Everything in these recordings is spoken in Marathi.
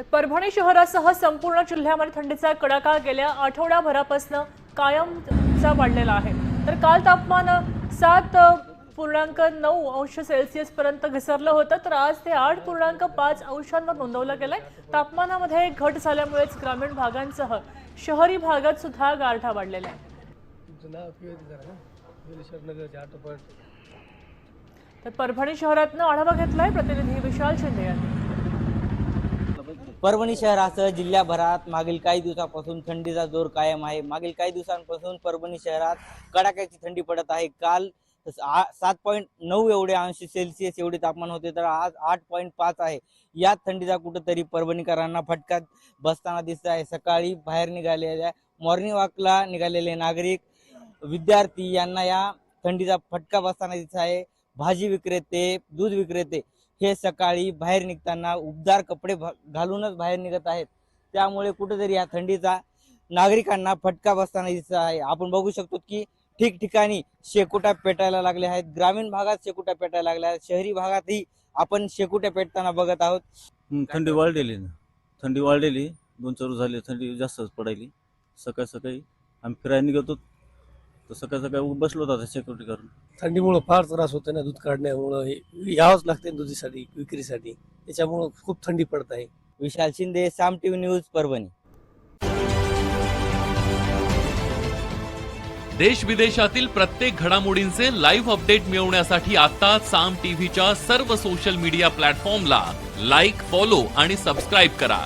तर परभणी शहरासह संपूर्ण जिल्ह्यामध्ये थंडीचा कडाका गेल्या आठवड्याभरापासून कायमचा वाढलेला आहे. तर काल तापमान सात पूर्णांक नऊ अंश सेल्सिअस पर्यंत घसरलं होतं. तर आज ते आठ पूर्णांक पाच अंशांवर नोंदवलं गेलंय. तापमानामध्ये घट झाल्यामुळेच ग्रामीण भागांसह शहरी भागात सुद्धा गारठा वाढलेला आहे. तर परभणी शहरातनं आढावा घेतलाय प्रतिनिधी विशाल शिंदे यांनी. परभणी शहरासह जिल्ह्याभरात मागील काही दिवसापासून थंडीचा जोर कायम आहे. मागील काही दिवसांपासून परभणी शहरात कडाक्याची थंडी पडत आहे. काल सात पॉईंट नऊ एवढे अंश सेल्सिअस एवढे तापमान होते तर आज आठ पॉईंट पाच आहे. यात थंडीचा कुठंतरी परभणीकरांना फटका बसताना दिसत आहे. सकाळी बाहेर निघालेल्या मॉर्निंग वॉकला निघालेले नागरिक विद्यार्थी यांना या थंडीचा फटका बसताना दिसत आहे. भाजी विक्रेते दूध विक्रेते हे सकाळी बाहेर निघताना उबदार कपडे घालूनच बाहेर निघत आहेत. त्यामुळे कुठेतरी या थंडीचा नागरिकांना फटका बसताना दिसत आहे. आपण बघू शकतो की ठिकठिकाणी शेकोट्या पेटायला लागल्या आहेत. ग्रामीण भागात शेकोट्या पेटायला लागल्या आहेत. शहरी भागातही आपण शेकोट्या पेटताना बघत आहोत. थंडी वाढलेली ना. थंडी वाढलेली. दोन चार झाली थंडी जास्तच पडायली. सकाळी सकाळी आम्ही फिरायला निघतो तर सकाळी सकाळी बसलो होतो सिक्युरिटी करून. थंडीमुळं फार त्रास होतो ना दूध काढण्यामुळं. हे यावंच लागते दुधीसाठी विक्रीसाठी. त्याच्यामुळं खूप थंडी पडत आहे विशाल शिंदे साम टीव्ही न्यूज परभणी. देश विदेशातील प्रत्येक घडामोडींचे लाईव्ह अपडेट मिळवण्यासाठी आता साम टीव्हीच्या सर्व सोशल मीडिया प्लॅटफॉर्मला लाईक फॉलो आणि सबस्क्राईब करा.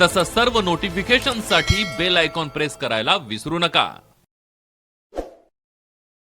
तसंच सर्व नोटिफिकेशनसाठी बेल आयकॉन प्रेस करायला विसरू नका.